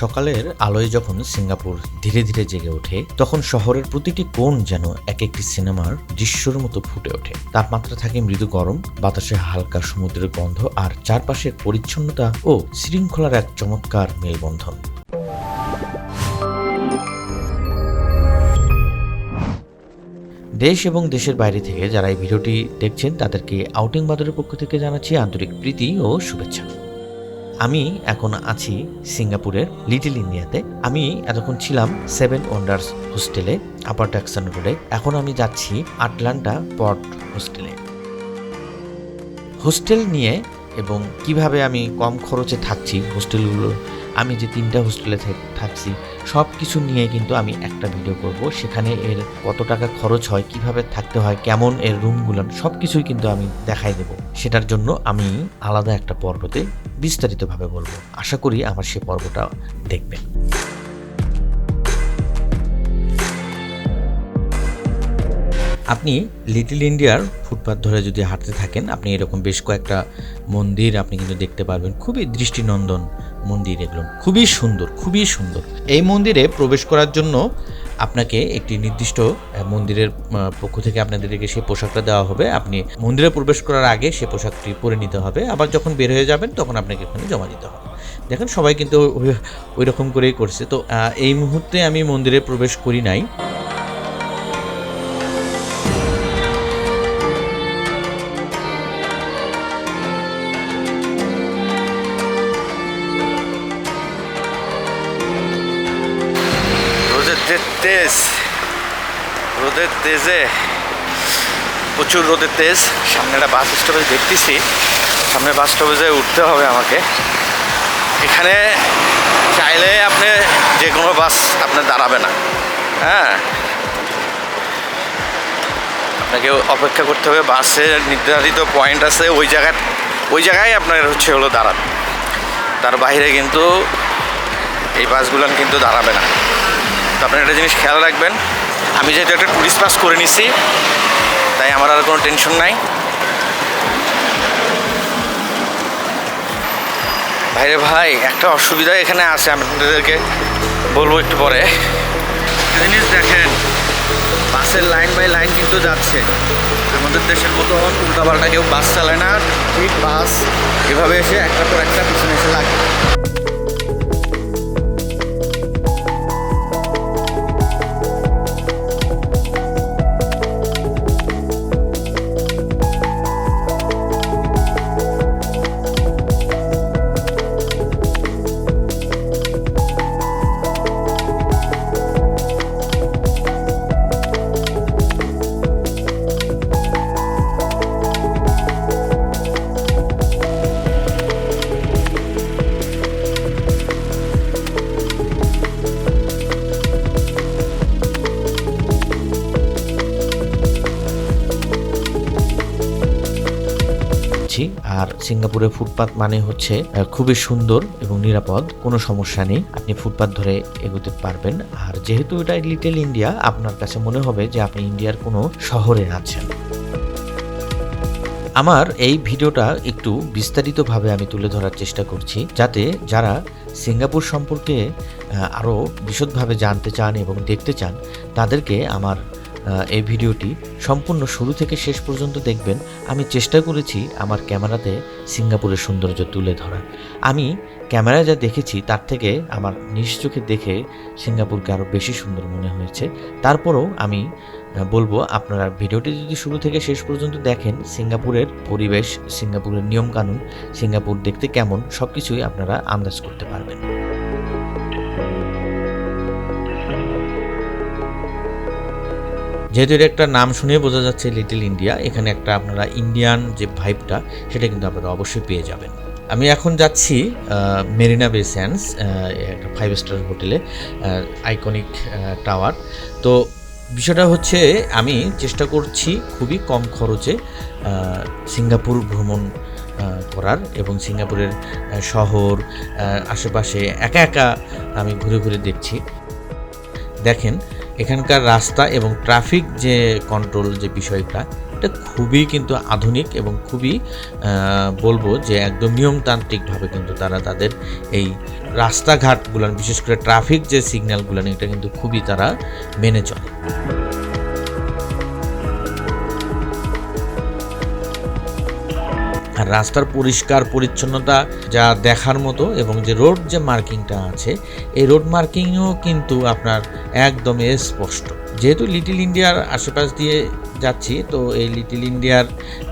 সকালের আলোয় যখন সিঙ্গাপুর ধীরে ধীরে জেগে ওঠে, তখন শহরের প্রতিটি কোণ যেন এক একটি সিনেমার দৃশ্যর মতো ফুটে ওঠে। তাপমাত্রা থাকে মৃদু গরম, বাতাসে হালকা সমুদ্রের গন্ধ আর চারপাশের পরিচ্ছন্নতা ও শৃঙ্খলার এক চমৎকার মেলবন্ধন। দেশ এবং দেশের বাইরে থেকে যারা এই ভিডিওটি দেখছেন, তাদেরকে আউটিং বাদরের পক্ষ থেকে জানাচ্ছি আন্তরিক প্রীতি ও শুভেচ্ছা। আমি এখন আছি সিঙ্গাপুরের লিটিল ইন্ডিয়াতে। আমি এতক্ষণ ছিলাম সেভেন ওয়ান্ডার্স হোস্টেলে, আপার ট্যাক্সন রোডে। এখন আমি যাচ্ছি আটলান্টা পট হোস্টেলে। হোস্টেল নিয়ে এবং কীভাবে আমি কম খরচে থাকছি হোস্টেলগুলো আমি যে তিনটা হোস্টেলে থাক- থাকছি সব কিছু নিয়ে কিন্তু আমি একটা ভিডিও করব। সেখানে এর কত টাকা খরচ হয়, কীভাবে থাকতে হয়, কেমন এর রুমগুলো সব কিছুই কিন্তু আমি দেখাই দেব। সেটার জন্য আমি আলাদা একটা পর্বতে বিস্তারিতভাবে বলব। আশা করি আমার সে পর্বটা দেখবেন। আপনি লিটল ইন্ডিয়ার ফুটপাথ ধরে যদি হাঁটতে থাকেন, আপনি এরকম বেশ কয়েকটা মন্দির আপনি কিন্তু দেখতে পারবেন। খুবই দৃষ্টিনন্দন মন্দির এগুলো। খুবই সুন্দর খুবই সুন্দর। এই মন্দিরে প্রবেশ করার জন্য আপনাকে একটি নির্দিষ্ট মন্দিরের পক্ষ থেকে আপনাদেরকে সেই পোশাকটা দেওয়া হবে। আপনি মন্দিরে প্রবেশ করার আগে সে পোশাকটি পরে নিতে হবে। আবার যখন বের হয়ে যাবেন, তখন আপনাকে ওখানে জমা দিতে হবে। দেখেন, সবাই কিন্তু ওই রকম করেই করছে। তো এই মুহূর্তে আমি মন্দিরে প্রবেশ করি নাই। তেজ। রোদের তেজে প্রচুর রোদের তেজ। সামনে একটা বাস স্টপেজ দেখতেছি। সামনে বাস স্টপেজে উঠতে হবে আমাকে। এখানে চাইলে আপনি যে কোনো বাস আপনার দাঁড়াবে না। হ্যাঁ। আপনাকে অপেক্ষা করতে হবে। বাসের নির্ধারিত পয়েন্ট আছে ওই জায়গায় ওই জায়গায় আপনার হচ্ছে হলো দাঁড়াবে তার বাইরে কিন্তু এই বাসগুলো কিন্তু দাঁড়াবে না। তো আপনার একটা জিনিস খেয়াল রাখবেন, আমি যেহেতু একটা টুরিস্ট পাস করে নিছি, তাই আমার আর কোনো টেনশন নাই। ভাইরে ভাই, একটা অসুবিধা এখানে আছে, আমি আপনাদেরকে বলব একটু পরে। জিনিস দেখেন, বাসের লাইন বাই লাইন কিন্তু যাচ্ছে। আমাদের দেশের মতো উল্টাপাল্টা কেউ বাস চালায় না, ঠিক বাস এভাবে এসে একটা পর একটা পিছনে এসে লাগে যাচ্ছি আর সিঙ্গাপুরের ফুটপাত মানে হচ্ছে খুবই সুন্দর এবং নিরাপদ, কোনো সমস্যা নেই, আপনি ফুটপাত ধরে এগোতে পারবেন। আর যেহেতু এটা লিটল ইন্ডিয়া, আপনার কাছে মনে হবে যে আপনি ইন্ডিয়ার কোনো শহরে আছেন। আমার এই ভিডিওটা একটু বিস্তারিতভাবে আমি তুলে ধরার চেষ্টা করছি, যাতে যারা সিঙ্গাপুর সম্পর্কে আরও বিশদভাবে জানতে চান এবং দেখতে চান, তাদেরকে আমার এই ভিডিওটি সম্পূর্ণ শুরু থেকে শেষ পর্যন্ত দেখবেন। আমি চেষ্টা করেছি আমার ক্যামেরাতে সিঙ্গাপুরের সৌন্দর্য তুলে ধরার। আমি ক্যামেরায় যা দেখেছি, তার থেকে আমার নিজ চোখে দেখে সিঙ্গাপুরকে আরও বেশি সুন্দর মনে হয়েছে। তারপরেও আমি বলব, আপনারা ভিডিওটি যদি শুরু থেকে শেষ পর্যন্ত দেখেন, সিঙ্গাপুরের পরিবেশ, সিঙ্গাপুরের নিয়মকানুন, সিঙ্গাপুর দেখতে কেমন সব কিছুই আপনারা আন্দাজ করতে পারবেন। যেহেতু এটা একটা নাম শুনে বোঝা যাচ্ছে লিটল ইন্ডিয়া এখানে একটা আপনারা ইন্ডিয়ান যে ভাইবটা সেটা কিন্তু আপনারা অবশ্যই পেয়ে যাবেন। আমি এখন যাচ্ছি মেরিনা বে স্যান্ডস একটা ফাইভ স্টার হোটেলে আইকনিক টাওয়ার তো বিষয়টা হচ্ছে, আমি চেষ্টা করছি খুবই কম খরচে সিঙ্গাপুর ভ্রমণ করার এবং সিঙ্গাপুরের শহর আশেপাশে একা একা আমি ঘুরে ঘুরে দেখছি। দেখেন এখানকার রাস্তা এবং ট্রাফিক যে কন্ট্রোল যে বিষয়টা, এটা খুবই কিন্তু আধুনিক এবং খুবই বলব যে একদম নিয়মতান্ত্রিকভাবে কিন্তু তারা তাদের এই রাস্তাঘাটগুলো, বিশেষ করে ট্রাফিক যে সিগন্যালগুলো এটা কিন্তু খুবই তারা মেনে চলে। আর রাস্তার পরিষ্কার পরিচ্ছন্নতা যা দেখার মতো এবং যে রোড যে মার্কিংটা আছে, এই রোড মার্কিংও কিন্তু আপনার একদম স্পষ্ট। যেহেতু লিটিল ইন্ডিয়ার আশেপাশ দিয়ে যাচ্ছি, তো এই লিটিল ইন্ডিয়ার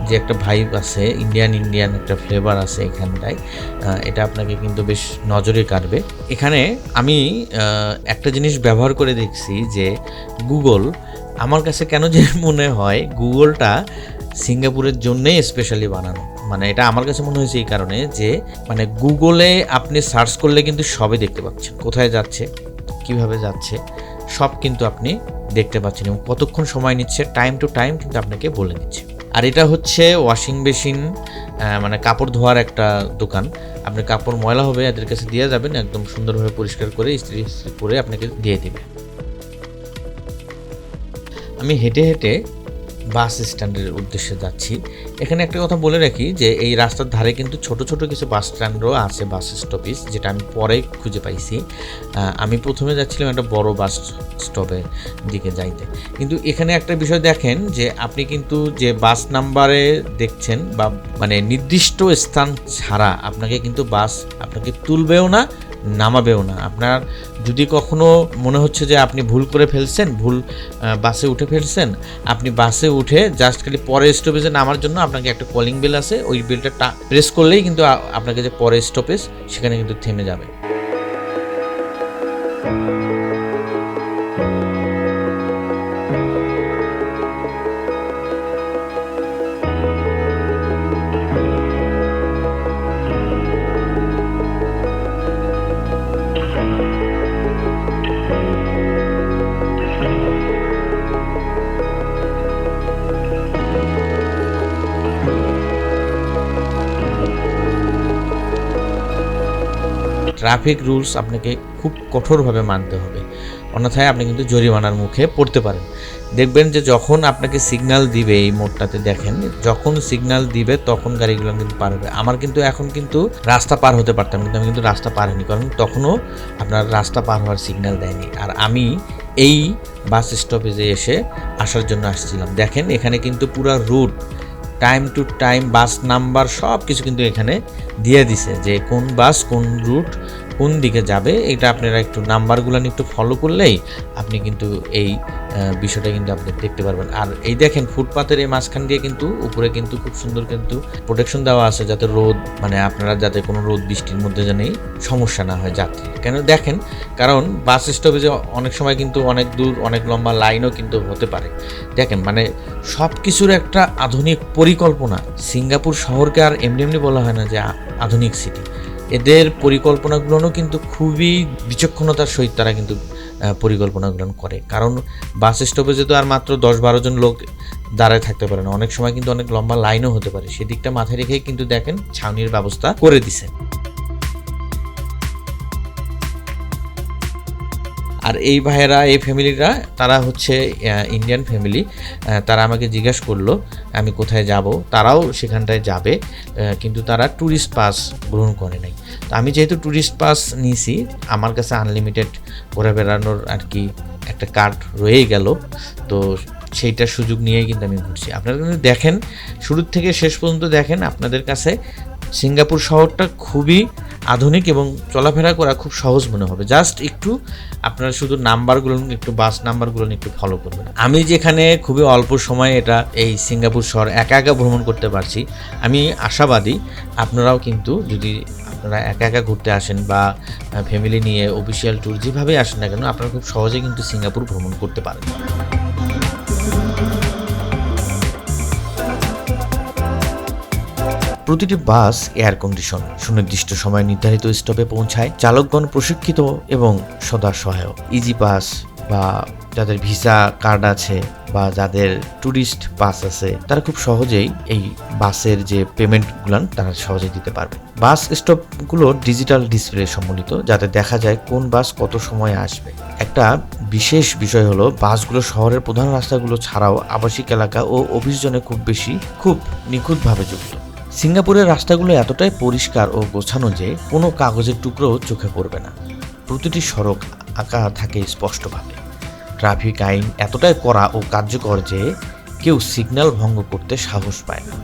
যে একটা ভাইব আছে, ইন্ডিয়ান ইন্ডিয়ান একটা ফ্লেভার আছে এখানটায় এটা আপনাকে কিন্তু বেশ নজরে কাটবে এখানে আমি একটা জিনিস ব্যবহার করে দেখছি যে গুগল, আমার কাছে কেন যে মনে হয় গুগলটা সিঙ্গাপুরের জন্যেই স্পেশালি বানানো। মানে এটা আমার কাছে মনে হয়েছে এই কারণে যে মানে গুগলে আপনি সার্চ করলে কিন্তু সবই দেখতে পাচ্ছেন। কোথায় যাচ্ছে, কীভাবে যাচ্ছে, সব কিন্তু আপনি দেখতে পাচ্ছেন এবং কতক্ষণ সময় নিচ্ছে টাইম টু টাইম কিন্তু আপনাকে বলে দিচ্ছে। আর এটা হচ্ছে ওয়াশিং মেশিন মানে কাপড় ধোয়ার একটা দোকান। আপনি কাপড় ময়লা হবে, এদের কাছে দিয়ে যাবেন, একদম সুন্দরভাবে পরিষ্কার করে, ইস্ত্রি ইস্ত্রি করে আপনাকে দিয়ে দেবে। আমি হেঁটে হেঁটে বাস স্ট্যান্ডের উদ্দেশ্যে যাচ্ছি। এখানে একটা কথা বলে রাখি যে, এই রাস্তার ধারে কিন্তু ছোট ছোট কিছু বাস স্ট্যান্ডও আছে, বাস স্টপেজ, যেটা আমি পরে খুঁজে পাইছি। আমি প্রথমে যাচ্ছিলাম একটা বড় বাস স্টপের দিকে যাইতে। কিন্তু এখানে একটা বিষয় দেখেন যে, আপনি কিন্তু যে বাস নাম্বারে দেখছেন বা মানে নির্দিষ্ট স্থান ছাড়া আপনাকে কিন্তু বাস আপনাকে তুলবেও না নামাবেও না। আপনার যদি কখনো মনে হচ্ছে যে আপনি ভুল করে ফেলছেন, ভুল বাসে উঠে ফেলছেন, আপনি বাসে উঠে জাস্ট খালি পরের স্টপেজে নামার জন্য আপনাকে একটা কলিং বেল আছে, ওই বেলটা প্রেস করলেই কিন্তু আপনাকে যে পরের স্টপেজ সেখানে কিন্তু থেমে যাবে। ট্রাফিক রুলস আপনাকে খুব কঠোরভাবে মানতে হবে। অন্যথায় আপনি কিন্তু জরিমানার মুখে পড়তে পারেন। দেখবেন যে যখন আপনাকে সিগন্যাল দিবে এই মোড়টাতে দেখেন, যখন সিগন্যাল দিবে তখন গাড়িগুলো কিন্তু পার হবে। আমার কিন্তু এখন কিন্তু রাস্তা পার হতে পারতাম, কিন্তু আমি কিন্তু রাস্তা পার হইনি কারণ তখনও আপনার রাস্তা পার হওয়ার সিগনাল দেয়নি। আর আমি এই বাস স্টপেজে এসে আসার জন্য আসছিলাম। দেখেন এখানে কিন্তু পুরো route time to time bus number সব কিছু কিন্তু এখানে দিয়ে দিছে যে কোন বাস কোন রুট কোন দিকে যাবে, এটা আপনারা একটু নাম্বারগুলো একটু ফলো করলেই আপনি কিন্তু এই বিষয়টা কিন্তু আপনি দেখতে পারবেন। আর এই দেখেন, ফুটপাতের এই মাঝখান দিয়ে কিন্তু, উপরে কিন্তু খুব সুন্দর কিন্তু প্রোটেকশন দেওয়া আছে যাতে রোদ মানে আপনারা যাতে কোনো রোদ বৃষ্টির মধ্যে যেন সমস্যা না হয় যাত্রী। কেন দেখেন, কারণ বাস স্টপেজে অনেক সময় কিন্তু অনেক দূর, অনেক লম্বা লাইনও কিন্তু হতে পারে। দেখেন মানে সব কিছুর একটা আধুনিক পরিকল্পনা। সিঙ্গাপুর শহরকে আর এমনি এমনি বলা হয় না যে আধুনিক সিটি এদের পরিকল্পনাগুলোও কিন্তু খুবই বিচক্ষণতার সহিত তারা কিন্তু পরিকল্পনাগুলো করে। কারণ বাস স্টপেজে তো আর মাত্র দশ বারো জন লোক দাঁড়ায় থাকতে পারে না। অনেক সময় কিন্তু অনেক লম্বা লাইনও হতে পারে। সেদিকটা মাথায় রেখেই কিন্তু দেখেন ছাউনির ব্যবস্থা করে দিছে। আর এই ভাইয়েরা, এই ফ্যামিলিরা, তারা হচ্ছে ইন্ডিয়ান ফ্যামিলি তারা আমাকে জিজ্ঞেস করল, আমি কোথায় যাব? তারাও সেখানটায় যাবে কিন্তু তারা ট্যুরিস্ট পাস গ্রহণ করে নাই। তো আমি যেহেতু ট্যুরিস্ট পাস নিয়েছি, আমার কাছে আনলিমিটেড ঘোরা বেড়ানোর আর কি একটা কার্ড রয়েই গেল। তো সেইটার সুযোগ নিয়েই কিন্তু আমি ঘুরছি। আপনারা কিন্তু দেখেন, শুরুর থেকে শেষ পর্যন্ত দেখেন, আপনাদের কাছে সিঙ্গাপুর শহরটা খুবই আধুনিক এবং চলাফেরা করা খুব সহজ মনে হবে। জাস্ট একটু আপনারা শুধু নাম্বারগুলো একটু বাস নাম্বারগুলো একটু ফলো করবেন। আমি যেখানে খুবই অল্প সময়ে এটা এই সিঙ্গাপুর শহর একা একা ভ্রমণ করতে পারছি, আমি আশাবাদী আপনারাও কিন্তু যদি আপনারা একা একা ঘুরতে আসেন বা ফ্যামিলি নিয়ে অফিসিয়াল ট্যুর যেভাবে আসেন না কেন, আপনারা খুব সহজে কিন্তু সিঙ্গাপুর ভ্রমণ করতে পারেন। প্রতিটি বাস এয়ার কন্ডিশন সুনির্দিষ্ট সময় নির্ধারিত স্টপে পৌঁছায়, চালকগণ প্রশিক্ষিত এবং সদা সহায়ক। ইজি বাস বা যাদের ভিসা কার্ড আছে বা যাদের ট্যুরিস্ট পাস আছে, তারা খুব সহজেই এই বাসের যে পেমেন্টগুলো তারা সহজেই দিতে পারবে। বাস স্টপগুলো ডিজিটাল ডিসপ্লে সম্বলিত, যাতে দেখা যায় কোন বাস কত সময়ে আসবে। একটা বিশেষ বিষয় হলো, বাসগুলো শহরের প্রধান রাস্তাগুলো ছাড়াও আবাসিক এলাকা ও অফিসজনে খুব বেশি, খুব নিখুঁতভাবে যুক্ত। সিঙ্গাপুরের রাস্তাগুলো এতটাই পরিষ্কার ও গোছানো যে কোনো কাগজের টুকরোও চোখে পড়বে না। প্রতিটি সড়ক আঁকা থাকে স্পষ্টভাবে। ট্রাফিক আইন এতটাই কড়া ও কার্যকর যে কেউ সিগন্যাল ভঙ্গ করতে সাহস পায় না।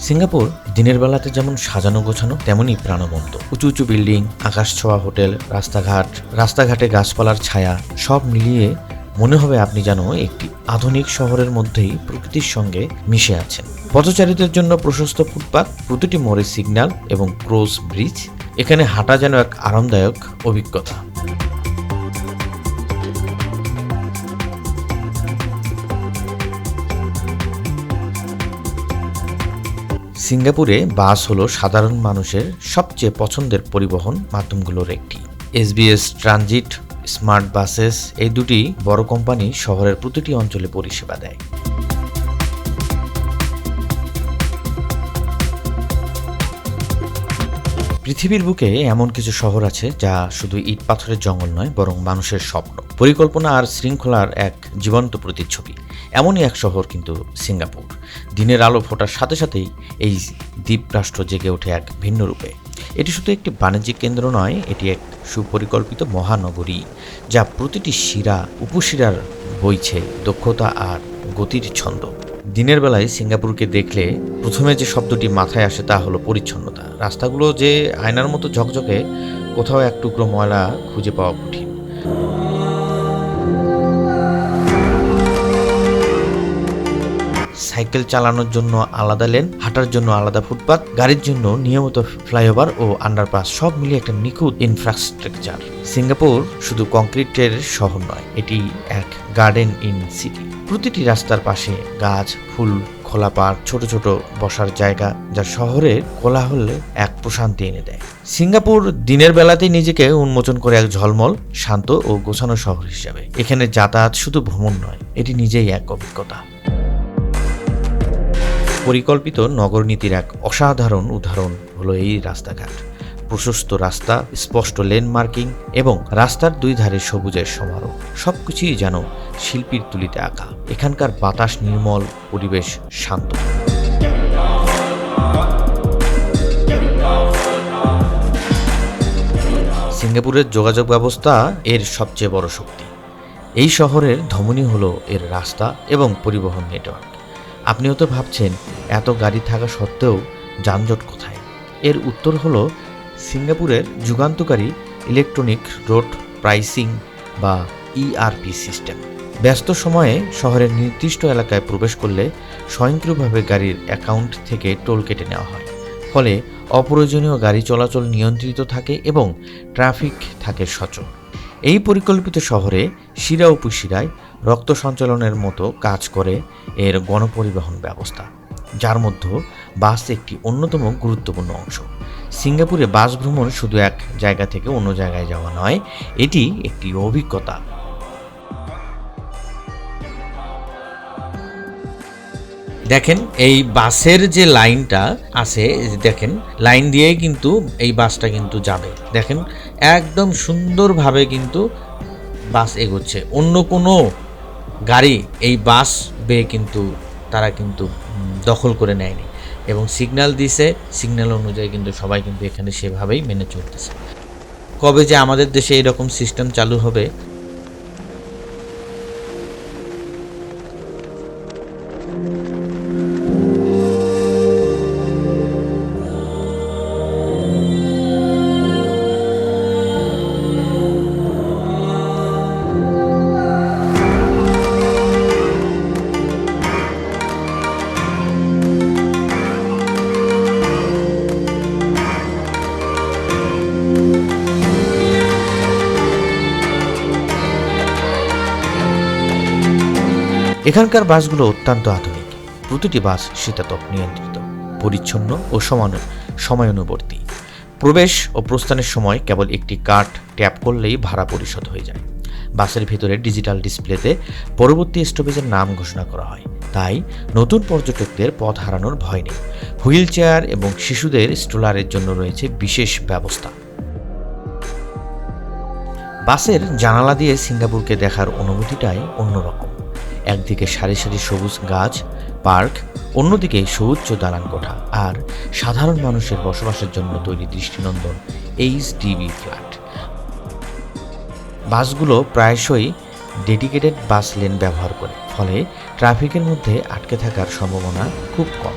সিঙ্গাপুর দিনের বেলাতে যেমন সাজানো গোছানো, তেমনই প্রাণবন্ত। উঁচু উঁচু বিল্ডিং, আকাশ ছোঁয়া হোটেল, রাস্তাঘাট, রাস্তাঘাটে গাছপালার ছায়া সব মিলিয়ে মনে হবে আপনি যেন একটি আধুনিক শহরের মধ্যেই প্রকৃতির সঙ্গে মিশে আছেন। পথচারীদের জন্য প্রশস্ত ফুটপাত, প্রতিটি মোড়ে সিগন্যাল এবং ক্রোজ ব্রিজ, এখানে হাঁটা যেন এক আরামদায়ক অভিজ্ঞতা। সিঙ্গাপুরে বাস হলো সাধারণ মানুষের সবচেয়ে পছন্দের পরিবহন মাধ্যমগুলোর একটি। এসবিএস ট্রানজিট স্মার্ট বাসেস এই দুটি বড় কোম্পানি শহরের প্রতিটি অঞ্চলে পরিষেবা দেয়। পৃথিবীর বুকে এমন কিছু শহর আছে যা শুধু ইট পাথরের জঙ্গল নয়, বরং মানুষের স্বপ্ন। পরিকল্পনা আর শৃঙ্খলার এক জীবন্ত প্রতিচ্ছবি। এমনই এক শহর কিন্তু সিঙ্গাপুর। দিনের আলো ফোটার সাথে সাথেই এই দ্বীপরাষ্ট্র জেগে ওঠে এক ভিন্ন রূপে। এটি শুধু একটি বাণিজ্যিক কেন্দ্র নয়, এটি এক সুপরিকল্পিত মহানগরী, যা প্রতিটি শিরা, উপশিরার বইছে দক্ষতা আর গতির ছন্দ। দিনের বেলায় সিঙ্গাপুরকে দেখলে প্রথমে যে শব্দটি মাথায় আসে তা হলো পরিচ্ছন্নতা। রাস্তাগুলো যে আয়নার মতো ঝকঝকে, কোথাও এক টুকরো ময়লা খুঁজে পাওয়া কঠিন। সাইকেল চালানোর জন্য আলাদা লেন, হাঁটার জন্য আলাদা ফুটপাথ গাড়ির জন্য নিয়মিত ফ্লাইওভার ও আন্ডারপাস সব মিলিয়ে একটা নিখুঁত ইনফ্রাস্ট্রাকচার সিঙ্গাপুর শুধু কংক্রিটের শহর নয়, এটি এক গার্ডেন ইন সিটি প্রতিটি রাস্তার পাশে গাছ, ফুল খোলা পার্ক ছোট ছোট বসার জায়গা যা শহরের কোলাহলে এক প্রশান্তি এনে দেয়। সিঙ্গাপুর দিনের বেলাতেই নিজেকে উন্মোচন করে এক ঝলমল, শান্ত ও গোছানো শহর হিসাবে। এখানে যাতায়াত শুধু ভ্রমণ নয়, এটি নিজেই এক অভিজ্ঞতা। পরিকল্পিত নগরনীতির এক অসাধারণ উদাহরণ হলো এই রাস্তাঘাট। প্রশস্ত রাস্তা, স্পষ্ট লেন মার্কিং এবং রাস্তার দুই ধারে সবুজের সমারোহ। সবকিছুই যেন শিল্পীর তুলিতে আঁকা। এখানকার বাতাস নির্মল, পরিবেশ শান্ত। সিঙ্গাপুরের যোগাযোগ ব্যবস্থা এর সবচেয়ে বড় শক্তি। এই শহরের ধমনী হলো এর রাস্তা এবং পরিবহন নেটওয়ার্ক। আপনি হয়তো ভাবছেন, এত গাড়ি থাকা সত্ত্বেও যানজট কোথায়? এর উত্তর হলো সিঙ্গাপুরের যুগান্তকারী ইলেকট্রনিক রোড প্রাইসিং বা ইআরপি সিস্টেম। ব্যস্ত সময়ে শহরের নির্দিষ্ট এলাকায় প্রবেশ করলে স্বয়ংক্রিয়ভাবে গাড়ির অ্যাকাউন্ট থেকে টোল কেটে নেওয়া হয়। ফলে অপ্রয়োজনীয় গাড়ি চলাচল নিয়ন্ত্রিত থাকে এবং ট্রাফিক থাকে সচল। এই পরিকল্পিত শহরে শিরা উপশিরায় রক্ত সঞ্চালনের মতো কাজ করে এর গণপরিবহন ব্যবস্থা, যার মধ্যে বাস একটি অন্যতম গুরুত্বপূর্ণ অংশ। সিঙ্গাপুরে বাস ভ্রমণ শুধু এক জায়গা থেকে অন্য জায়গায় যাওয়া নয়, এটি একটি অভিজ্ঞতা। দেখেন, এই বাসের যে লাইনটা আছে, দেখেন, লাইন দিয়েই কিন্তু এই বাসটা কিন্তু যাবে। দেখেন, একদম সুন্দরভাবে কিন্তু বাস এগোচ্ছে। অন্য কোনো গাড়ি এই বাস বেয়ে কিন্তু তারা কিন্তু দখল করে নেয়নি। এবং সিগন্যাল দিছে সিগন্যাল অনুযায়ী কিন্তু সবাই কিন্তু এখানে সেভাবেই মেনে চলতেছে। কবে যে আমাদের দেশে এরকম সিস্টেম চালু হবে এখানকার বাসগুলো অত্যন্ত আধুনিক। প্রতিটি বাস শীতাতপ নিয়ন্ত্রিত, পরিচ্ছন্ন ও সমান সময়ানুবর্তী। প্রবেশ ও প্রস্থানের সময় কেবল একটি কার্ড ট্যাপ করলেই ভাড়া পরিশোধ হয়ে যায়। বাসের ভেতরে ডিজিটাল ডিসপ্লেতে পরবর্তী স্টপেজের নাম ঘোষণা করা হয়। তাই নতুন পর্যটকদের পথ হারানোর ভয় নেই। হুইল চেয়ার এবং শিশুদের স্ট্রোলারের জন্য রয়েছে বিশেষ ব্যবস্থা। বাসের জানালা দিয়ে সিঙ্গাপুরকে দেখার অনুভূতিটাই অন্যরকম। একদিকে সারি সারি সবুজ গাছ, পার্ক, অন্যদিকে সৌচ্চ দালান কোঠা। আর সাধারণ মানুষের বসবাসের জন্য তৈরি দৃষ্টিনন্দন এইচ ডিবি ফ্ল্যাট। বাসগুলো প্রায়শই ডেডিকেটেড বাস লেন ব্যবহার করে, ফলে ট্রাফিকের মধ্যে আটকে থাকার সম্ভাবনা খুব কম।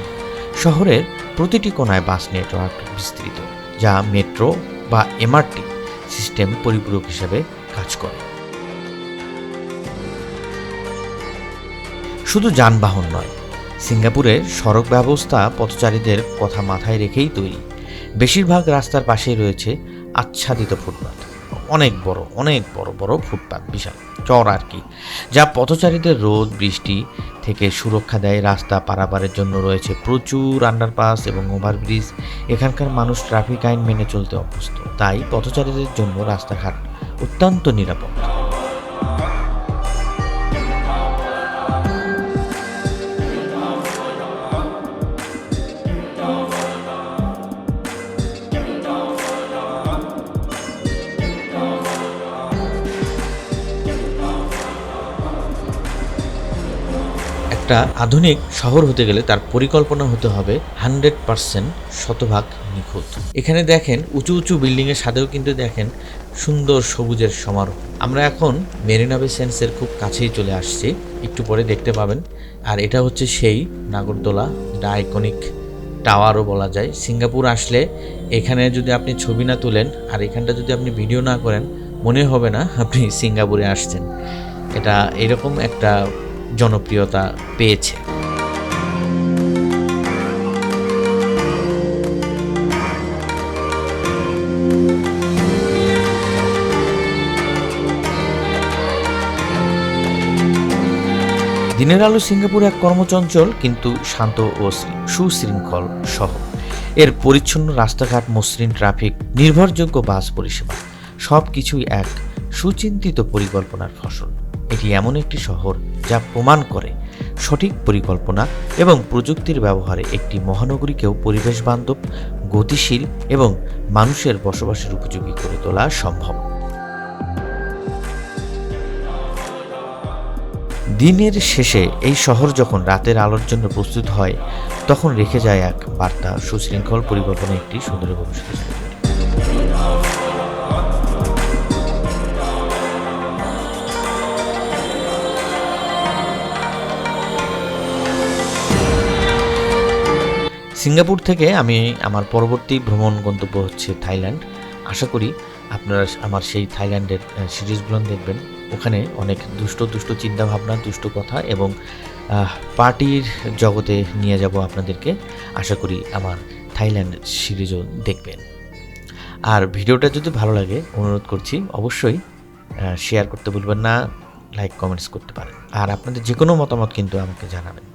শহরের প্রতিটি কোনায় বাস নেটওয়ার্ক বিস্তৃত, যা মেট্রো বা এমআরটি সিস্টেম পরিপূরক হিসেবে কাজ করে। শুধু যানবাহন নয়, সিঙ্গাপুরের সড়ক ব্যবস্থা পথচারীদের কথা মাথায় রেখেই তৈরি। বেশিরভাগ রাস্তার পাশেই রয়েছে আচ্ছাদিত ফুটপাত। অনেক বড় অনেক বড় বড় ফুটপাত, বিশাল, চর আর কি, যা পথচারীদের রোদ, বৃষ্টি থেকে সুরক্ষা দেয়। রাস্তা পারাপারের জন্য রয়েছে প্রচুর আন্ডারপাস এবং ওভারব্রিজ এখানকার মানুষ ট্রাফিক আইন মেনে চলতে অভ্যস্ত। তাই পথচারীদের জন্য রাস্তাঘাট অত্যন্ত নিরাপদ। একটা আধুনিক শহর হতে গেলে তার পরিকল্পনা হতে হবে হান্ড্রেড পারসেন্ট শতভাগ নিখুঁত। এখানে দেখেন উঁচু উঁচু বিল্ডিংয়ের সাথেও কিন্তু দেখেন সুন্দর সবুজের সমারোহ। আমরা এখন মেরিনা বে সেন্সের খুব কাছেই চলে আসছি, একটু পরে দেখতে পাবেন। আর এটা হচ্ছে সেই নাগরদোলা যেটা আইকনিক টাওয়ারও বলা যায়। সিঙ্গাপুর আসলে এখানে যদি আপনি ছবি না তুলেন আর এখানটা যদি আপনি ভিডিও না করেন, মনে হবে না আপনি সিঙ্গাপুরে আসছেন। এটা এরকম একটা জনপ্রিয়তা পেয়েছে। দিনের আলো সিঙ্গাপুর এক কর্মচঞ্চল, কিন্তু শান্ত ও সুশৃঙ্খল শহর এর পরিচ্ছন্ন রাস্তাঘাট, মসৃণ ট্রাফিক, নির্ভরযোগ্য বাস পরিষেবা সব কিছুই এক সুচিন্তিত পরিকল্পনার ফসল। এটি এমন একটি শহর যা প্রমাণ করে সঠিক পরিকল্পনা এবং প্রযুক্তির ব্যবহারে একটি মহানগরীকেও পরিবেশ বান্ধব, গতিশীল এবং মানুষের বসবাসের উপযোগী করে তোলা সম্ভব। দিনের শেষে এই শহর যখন রাতের আলোর জন্য প্রস্তুত হয়, তখন রেখে যায় এক বার্তা সুশৃঙ্খল পরিকল্পনা একটি সুন্দর ভবিষ্যৎ সিঙ্গাপুর থেকে আমি আমার পরবর্তী ভ্রমণ গন্তব্য হচ্ছে থাইল্যান্ড। আশা করি আপনারা আমার সেই থাইল্যান্ডের সিরিজগুলো দেখবেন। ওখানে অনেক দুষ্ট দুষ্ট চিন্তাভাবনা, দুষ্ট কথা এবং পার্টির জগতে নিয়ে যাব আপনাদেরকে। আশা করি আমার থাইল্যান্ড সিরিজও দেখবেন। আর ভিডিওটা যদি ভালো লাগে, অনুরোধ করছি অবশ্যই শেয়ার করতে ভুলবেন না, লাইক, কমেন্টস করতে পারেন। আর আপনাদের যে কোনো মতামত কিন্তু আমাকে জানাবেন।